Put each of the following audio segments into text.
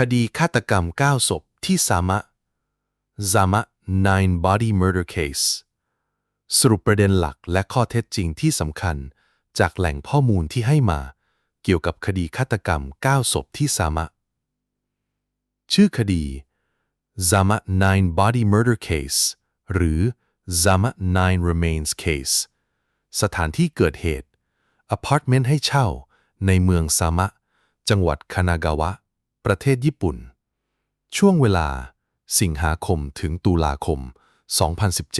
คดีฆาตกรรม 9 ศพที่ซามะ Zama Nine Body Murder Case สรุปประเด็นหลักและข้อเท็จจริงที่สำคัญ จากแหล่งข้อมูลที่ให้มา เกี่ยวกับคดีฆาตกรรม 9 ศพที่ซามะ ชื่อคดี Zama Nine Body Murder Case หรือ Zama Nine Remains Case สถานที่เกิดเหตุ อพาร์ตเมนต์ให้เช่าในเมืองซามะ จังหวัดคานากาวะ ประเทศญี่ปุ่น ช่วงเวลา สิงหาคมถึงตุลาคม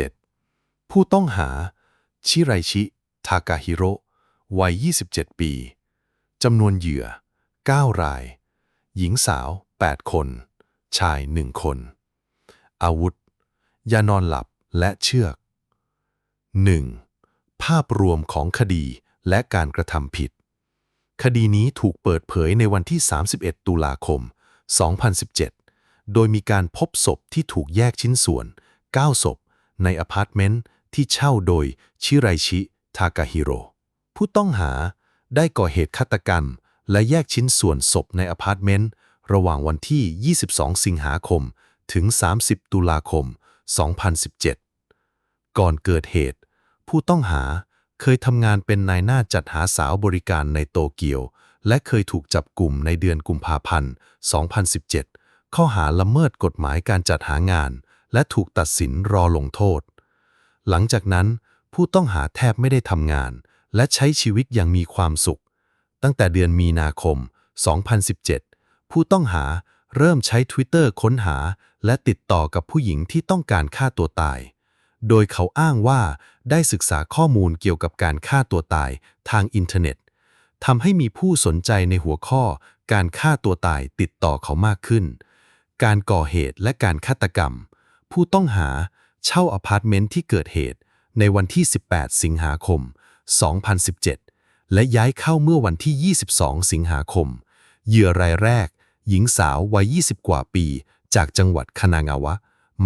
2017 ผู้ต้องหา ชิไรชิ ทากาฮิโร่วัย 27 ปี จำนวนเหยื่อ 9 ราย หญิงสาว 8 คน ชาย 1 คน อาวุธ ยานอนหลับและเชือก 1. ภาพรวมของคดีและการกระทำผิด คดีนี้ถูกเปิดเผยในวันที่ 31 ตุลาคม 2017 โดยมีการพบศพที่ถูกแยกชิ้นส่วน 9 ศพ ในอพาร์ตเมนต์ที่เช่าโดยชิไรชิ ทากาฮิโร ผู้ต้องหาได้ก่อเหตุฆาตกรรม และแยกชิ้นส่วนศพในอพาร์ตเมนต์ระหว่างวันที่ 22 สิงหาคม ถึง 30 ตุลาคม 2017 ก่อนเกิดเหตุ ผู้ต้องหา เคยทำงานเป็นนายหน้าจัดหาสาวบริการในโตเกียว และเคยถูกจับกลุ่มในเดือนกุมภาพันธ์ 2017 ข้อหาละเมิดกฎหมายการจัดหางาน และถูกตัดสินรอลงโทษ หลังจากนั้นผู้ต้องหาแทบไม่ได้ทำงาน และใช้ชีวิตอย่างมีความสุข ตั้งแต่เดือนมีนาคม 2017 ผู้ต้องหาเริ่มใช้ Twitter ค้นหา และติดต่อกับผู้หญิงที่ต้องการฆ่าตัวตาย โดยเขาอ้างว่า ได้ศึกษาข้อมูลเกี่ยวกับการฆ่าตัวตายทางอินเทอร์เน็ตทำให้มีผู้สนใจในหัวข้อ การฆ่าตัวตายติดต่อเขามากขึ้น การก่อเหตุและการฆาตกรรม ผู้ต้องหาเช่าอพาร์ตเมนต์ที่เกิดเหตุ ในวันที่ 18 สิงหาคม 2017 และย้ายเข้าเมื่อวันที่ 22 สิงหาคม เหยื่อรายแรก หญิงสาววัย 20 กว่าปี จากจังหวัดคานางาวะ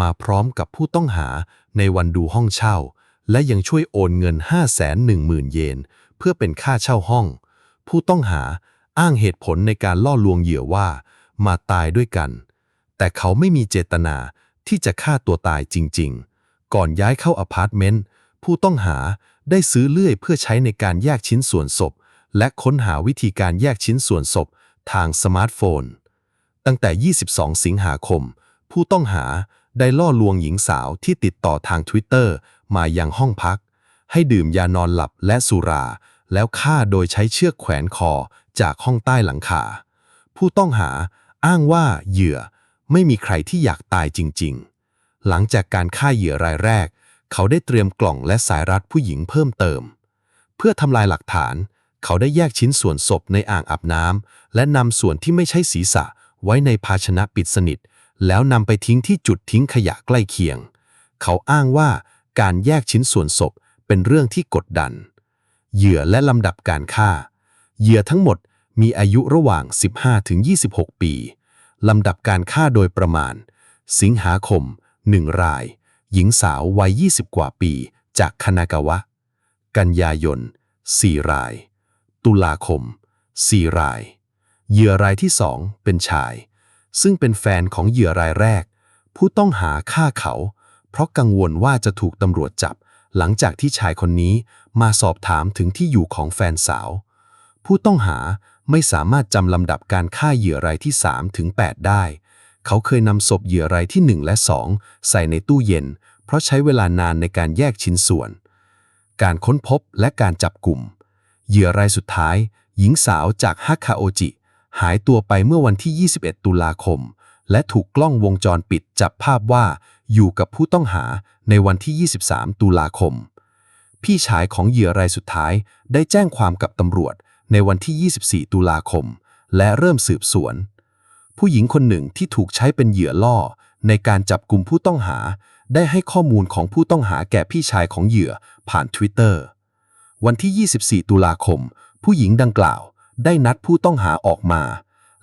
มาพร้อมกับผู้ต้องหาในวันดูห้องเช่า และยังช่วยโอนเงิน 510,000 เยน เพื่อเป็นค่าเช่าห้อง ผู้ต้องหาอ้างเหตุผลในการล่อลวงเหยื่อว่า มาตายด้วยกัน แต่เขาไม่มีเจตนาที่จะฆ่าตัวตายจริง ๆ ก่อนย้ายเข้าอพาร์ตเมนต์ผู้ต้องหาได้ซื้อเลื่อยเพื่อใช้ในการแยกชิ้นส่วนศพ และค้นหาวิธีการแยกชิ้นส่วนศพทางสมาร์ทโฟน ตั้งแต่ 22 สิงหาคม ผู้ต้องหาได้ล่อลวงหญิงสาวที่ติดต่อทาง Twitter มายังห้องพัก ให้ดื่มยานอนหลับและสุรา แล้วฆ่าโดยใช้เชือกแขวนคอจากห้องใต้หลังคา ผู้ต้องหาอ้างว่าเหยื่อไม่มีใครที่อยากตายจริง ๆ หลังจากการฆ่าเหยื่อรายแรก เขาได้เตรียมกล่องและสายรัดผู้หญิงเพิ่มเติม เพื่อทำลายหลักฐาน เขาได้แยกชิ้นส่วนศพในอ่างอาบน้ำและนำส่วนที่ไม่ใช่ศีรษะไว้ในภาชนะปิดสนิท แล้วนำไปทิ้งที่จุดทิ้งขยะใกล้เคียง เขาอ้างว่า การแยกชิ้นส่วนศพเป็นเรื่องที่กดดัน เหยื่อและลำดับการฆ่า เหยื่อทั้งหมดมีอายุระหว่าง 15-26 ปี ลำดับการฆ่าโดยประมาณ สิงหาคม 1 ราย หญิงสาววัย 20 กว่าปี จากคานากาวะ กันยายน 4 ราย ตุลาคม 4 ราย เหยื่อรายที่2เป็นชาย ซึ่งเป็นแฟนของเหยื่อรายแรก ผู้ต้องหาฆ่าเขา ราะกังวลว่าจะถูกตำรวจจับ หลังจากที่ชายคนนี้มาสอบถามถึงที่อยู่ของแฟนสาว ผู้ต้องหาไม่สามารถจำลำดับการฆ่าเหยื่อรายที่ 3 ถึง 8 ได้ เขาเคยนำศพเหยื่อรายที่ 1 และ 2 ใส่ในตู้เย็น เพราะใช้เวลานานในการแยกชิ้นส่วน การค้นพบและการจับกลุ่ม เหยื่อรายสุดท้าย หญิงสาวจากฮักคาโอจิ หายตัวไปเมื่อวันที่ 21 ตุลาคม และถูกกล้องวงจรปิดจับภาพว่าอยู่กับผู้ต้องหาในวันที่ 23 ตุลาคม พี่ชายของเหยื่อรายสุดท้ายได้แจ้งความกับตำรวจในวันที่ 24 ตุลาคม และเริ่มสืบสวน ผู้หญิงคนหนึ่งที่ถูกใช้เป็นเหยื่อล่อ ในการจับกลุ่มผู้ต้องหา ได้ให้ข้อมูลของผู้ต้องหาแก่พี่ชายของเหยื่อผ่าน Twitter วันที่ 24 ตุลาคม ผู้หญิงดังกล่าว ได้นัดผู้ต้องหาออกมา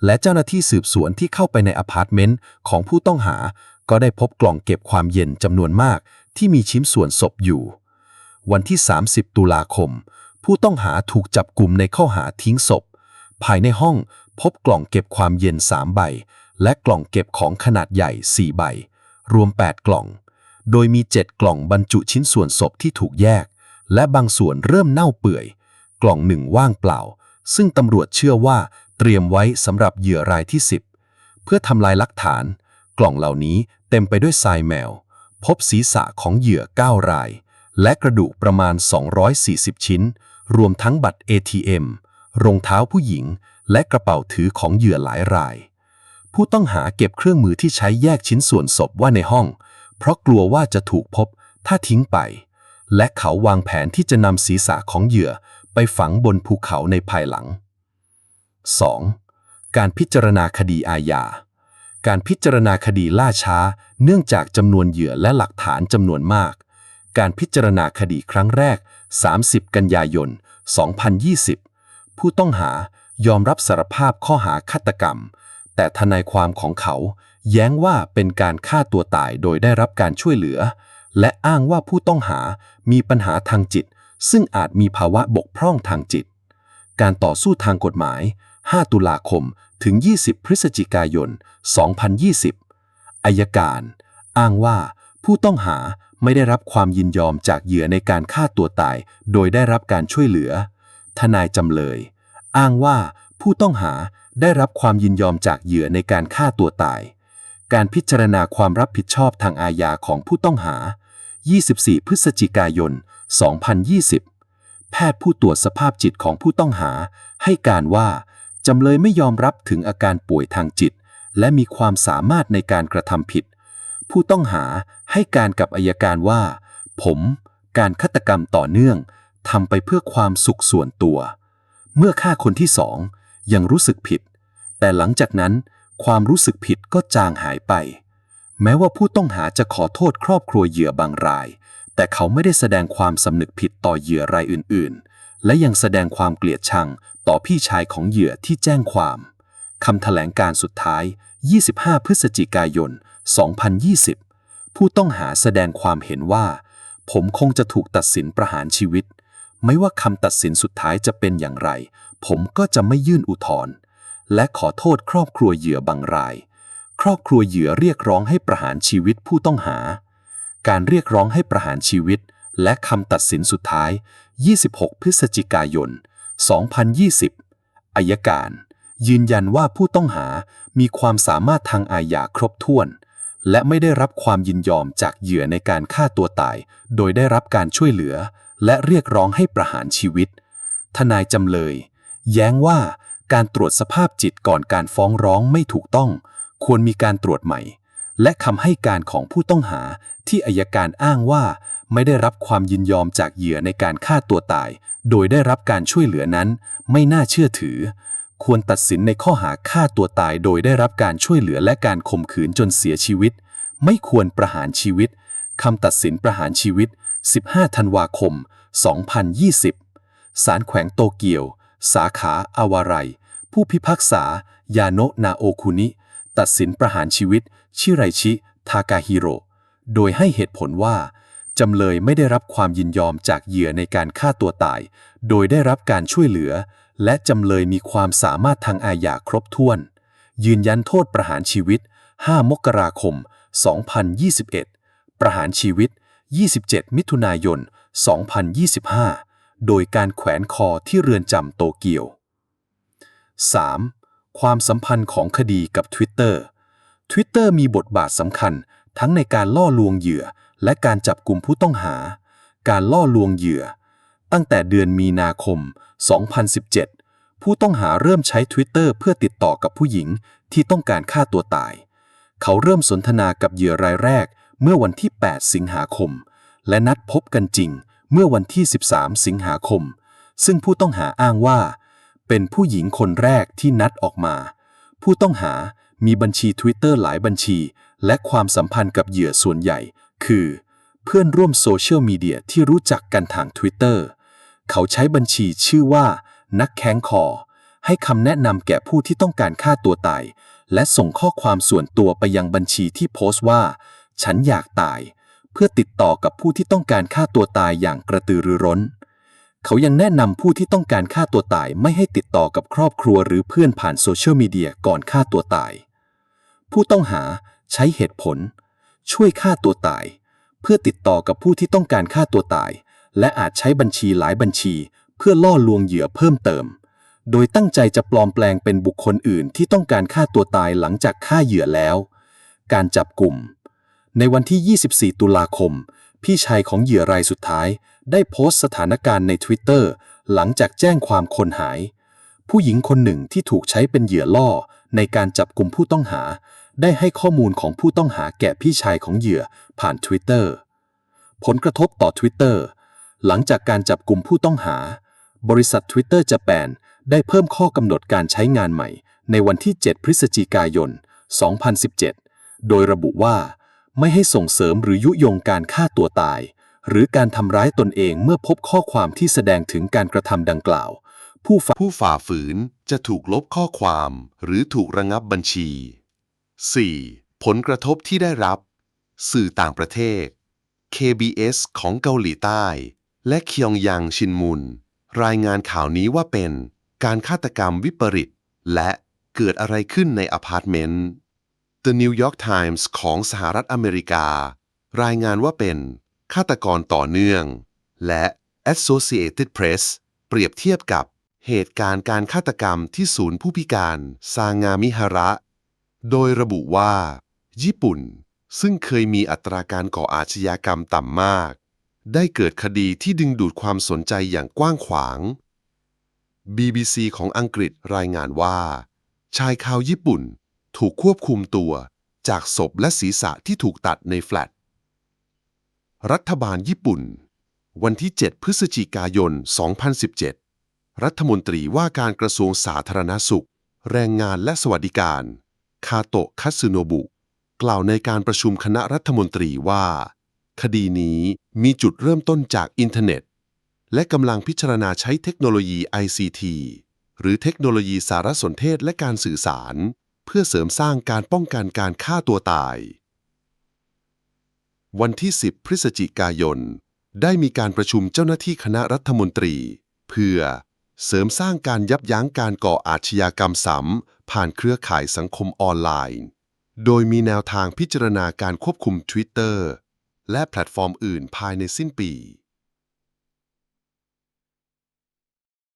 และเจ้าหน้าที่สืบสวนที่เข้าไปในอพาร์ตเมนต์ของผู้ต้องหา ก็ได้พบกล่องเก็บความเย็นจำนวนมากที่มีชิ้นส่วนศพอยู่ วันที่ 30 ตุลาคม ผู้ต้องหาถูกจับกลุ่มในข้อหาทิ้งศพ ภายในห้องพบกล่องเก็บความเย็น 3 ใบ และกล่องเก็บของขนาดใหญ่ 4 ใบ รวม 8 กล่อง โดยมี 7 กล่องบรรจุชิ้นส่วนศพที่ถูกแยก และบางส่วนเริ่มเน่าเปื่อย กล่องหนึ่งว่างเปล่า ซึ่งตำรวจเชื่อว่า เตรียมไว้สำหรับเหยื่อรายที่ 10 เพื่อทำลายหลักฐาน กล่องเหล่านี้เต็มไปด้วยทรายแมว พบศีรษะของเหยื่อ 9 ราย และกระดูกประมาณ 240 ชิ้น รวมทั้งบัตร ATM รองเท้าผู้หญิง และกระเป๋าถือของเหยื่อหลายราย ผู้ต้องหาเก็บเครื่องมือที่ใช้แยกชิ้นส่วนศพไว่าในห้อง เพราะกลัวว่าจะถูกพบถ้าทิ้งไป และเขาวางแผนที่จะนำศีรษะของเหยื่อไปฝังบนภูเขาในภายหลัง 2. การพิจารณาคดีอาญา การพิจารณาคดีล่าช้า เนื่องจากจำนวนเหยื่อและหลักฐานจำนวนมาก การพิจารณาคดีครั้งแรก 30 กันยายน 2020 ผู้ต้องหายอมรับสารภาพข้อหาฆาตกรรม แต่ทนายความของเขา แย้งว่าเป็นการฆ่าตัวตายโดยได้รับการช่วยเหลือ และอ้างว่าผู้ต้องหามีปัญหาทางจิต ซึ่งอาจมีภาวะบกพร่องทางจิต การต่อสู้ทางกฎหมาย 5 ตุลาคม ถึง 20 พฤศจิกายน 2020 อายการ อ้างว่าผู้ต้องหาไม่ได้รับความยินยอมจากเหยื่อในการฆ่าตัวตาย โดยได้รับการช่วยเหลือ ทนายจำเลย อ้างว่าผู้ต้องหาได้รับความยินยอมจากเหยื่อในการฆ่าตัวตาย การพิจารณาความรับผิดชอบทางอาญาของผู้ต้องหา 24 พฤศจิกายน 2020 แพทย์ผู้ตรวจสภาพจิตของผู้ต้องหา ให้การว่า จำเลยไม่ยอมรับถึงอาการป่วยทางจิต และมีความสามารถในการกระทำผิด ผู้ต้องหาให้การกับอายการว่า ผม การฆาตกรรมต่อเนื่องทำไปเพื่อความสุขส่วนตัว เมื่อฆ่าคนที่สองยังรู้สึกผิด แต่หลังจากนั้น ความรู้สึกผิดก็จางหายไป แม้ว่าผู้ต้องหาจะขอโทษครอบครัวเหยื่อบางราย แต่เขาไม่ได้แสดงความสำนึกผิดต่อเหยื่อรายอื่นๆ และยังแสดงความเกลียดชังต่อพี่ชายของเหยื่อที่แจ้งความคำแถลงการสุดท้าย 25 พฤศจิกายน 2020 ผู้ต้องหาแสดงความเห็นว่า ผมคงจะถูกตัดสินประหารชีวิต ไม่ว่าคำตัดสินสุดท้ายจะเป็นอย่างไร ผมก็จะไม่ยื่นอุทธรณ์และขอโทษครอบครัวเหยื่อบางราย ครอบครัวเหยื่อเรียกร้องให้ประหารชีวิตผู้ต้องหา การเรียกร้องให้ประหารชีวิต และคำตัดสินสุดท้าย 26 พฤศจิกายน 2020 อายการ ยืนยันว่าผู้ต้องหามีความสามารถทางอาญาครบถ้วน และไม่ได้รับความยินยอมจากเหยื่อในการฆ่าตัวตาย โดยได้รับการช่วยเหลือ และเรียกร้องให้ประหารชีวิต ทนายจำเลย แย้งว่าการตรวจสภาพจิตก่อนการฟ้องร้องไม่ถูกต้อง ควรมีการตรวจใหม่ และคำให้การของผู้ต้องหาที่อายการอ้างว่า ไม่ได้รับความยินยอมจากเหยื่อในการฆ่าตัวตาย โดยได้รับการช่วยเหลือนั้น ไม่น่าเชื่อถือ ควรตัดสินในข้อหาฆ่าตัวตาย โดยได้รับการช่วยเหลือและการข่มขืนจนเสียชีวิต ไม่ควรประหารชีวิตคำตัดสินประหารชีวิต 15 ธันวาคม 2020 ศาลแขวงโตเกียว สาขาอาวาไรยผู้พิพากษา ยาโนะนาโอคุนิ ตัดสินประหารชีวิต ชิไรชิ ทากาฮิโร โดยให้เหตุผลว่า จำเลยไม่ได้รับความยินยอมจากเหยื่อในการฆ่าตัวตาย โดยได้รับการช่วยเหลือ และจำเลยมีความสามารถทางอาญาครบถ้วน ยืนยันโทษประหารชีวิต 5 มกราคม 2021 ประหารชีวิต 27 มิถุนายน 2025 โดยการแขวนคอที่เรือนจำโตเกียว 3. ความสัมพันธ์ของคดีกับ Twitter Twitter มีบทบาทสำคัญทั้งในการล่อลวงเหยื่อ และการจับกลุ่มผู้ต้องหา การล่อลวงเหยื่อ ตั้งแต่เดือนมีนาคม 2017 ผู้ต้องหาเริ่มใช้ Twitter เพื่อติดต่อกับผู้หญิงที่ต้องการฆ่าตัวตาย เขาเริ่มสนทนากับเหยื่อรายแรกเมื่อวันที่ 8 สิงหาคม และนัดพบกันจริงเมื่อวันที่ 13 สิงหาคม ซึ่งผู้ต้องหาอ้างว่า เป็นผู้หญิงคนแรกที่นัดออกมา ผู้ต้องหามีบัญชี Twitter หลายบัญชี และความสัมพันธ์กับเหยื่อส่วนใหญ่ คือ เพื่อนร่วมโซเชียลมีเดียที่รู้จักกันทาง Twitter เขาใช้บัญชีชื่อว่า นักแข้งคอ ให้คำแนะนำแก่ผู้ที่ต้องการฆ่าตัวตาย และส่งข้อความส่วนตัวไปยังบัญชีที่โพสต์ว่า ฉันอยากตาย เพื่อติดต่อกับผู้ที่ต้องการฆ่าตัวตายอย่างกระตือรือร้น เขายังแนะนำผู้ที่ต้องการฆ่าตัวตายไม่ให้ติดต่อกับครอบครัวหรือเพื่อนผ่านโซเชียลมีเดียก่อนฆ่าตัวตาย ผู้ต้องหาใช้เหตุผล ช่วยฆ่าตัวตาย เพื่อติดต่อกับผู้ที่ต้องการฆ่าตัวตาย และอาจใช้บัญชีหลายบัญชี เพื่อล่อลวงเหยื่อเพิ่มเติม โดยตั้งใจจะปลอมแปลงเป็นบุคคลอื่นที่ต้องการฆ่าตัวตายหลังจากฆ่าเหยื่อแล้ว การจับกลุ่ม ในวันที่ 24 ตุลาคม พี่ชายของเหยื่อรายสุดท้าย ได้โพสต์สถานการณ์ใน Twitter หลังจากแจ้งความคนหาย ผู้หญิงคนหนึ่งที่ถูกใช้เป็นเหยื่อล่อในการจับกลุ่มผู้ต้องหา ได้ให้ข้อมูลของผู้ต้องหาแก่พี่ชายของเหยื่อผ่าน Twitter ผลกระทบต่อ Twitter หลังจากการจับกลุ่มผู้ต้องหา บริษัท Twitter Japan ได้เพิ่มข้อกำหนดการใช้งานใหม่ ในวันที่ 7 พฤศจิกายน 2017 โดยระบุว่าไม่ให้ส่งเสริมหรือยุยงการฆ่าตัวตาย หรือการทำร้ายตนเองเมื่อพบข้อความที่แสดงถึงการกระทำดังกล่าว ผู้ฝ่าฝืนจะถูกลบข้อความ หรือถูกระงับบัญชี 4. ผลกระทบที่ได้รับ สื่อต่างประเทศ KBS ของเกาหลีใต้ และเคียงยังชินมุน รายงานข่าวนี้ว่าเป็นการฆาตกรรมวิปริต และเกิดอะไรขึ้นในอพาร์ตเมนต์ The New York Times ของสหรัฐอเมริกา รายงานว่าเป็นฆาตกรต่อเนื่อง และ Associated Press เปรียบเทียบกับเหตุการณ์การฆาตกรรมที่ศูนย์ผู้พิการ ซางามิฮาระ โดยระบุว่า ญี่ปุ่น ซึ่งเคยมีอัตราการก่ออาชญากรรมต่ำมาก ได้เกิดคดีที่ดึงดูดความสนใจอย่างกว้างขวาง BBC ของอังกฤษรายงานว่า ชายชาวญี่ปุ่นถูกควบคุมตัวจากศพและศีรษะที่ถูกตัดในแฟลต รัฐบาลญี่ปุ่น วันที่ 7 พฤศจิกายน 2017 รัฐมนตรีว่าการกระทรวงสาธารณสุข แรงงานและสวัสดิการ คาโตะคัตสึโนบุ กล่าวในการประชุมคณะรัฐมนตรีว่า คดีนี้มีจุดเริ่มต้นจากอินเทอร์เน็ต และกำลังพิจารณาใช้เทคโนโลยี ICT หรือเทคโนโลยีสารสนเทศและการสื่อสาร เพื่อเสริมสร้างการป้องกันการฆ่าตัวตาย วันที่ 10 พฤศจิกายน ได้มีการประชุมเจ้าหน้าที่คณะรัฐมนตรี เพื่อเสริมสร้างการยับยั้งการก่ออาชญากรรมซ้ำ ผ่านเครือข่ายสังคมออนไลน์ โดยมีแนวทางพิจารณาการควบคุม Twitter และแพลตฟอร์มอื่นภายในสิ้นปี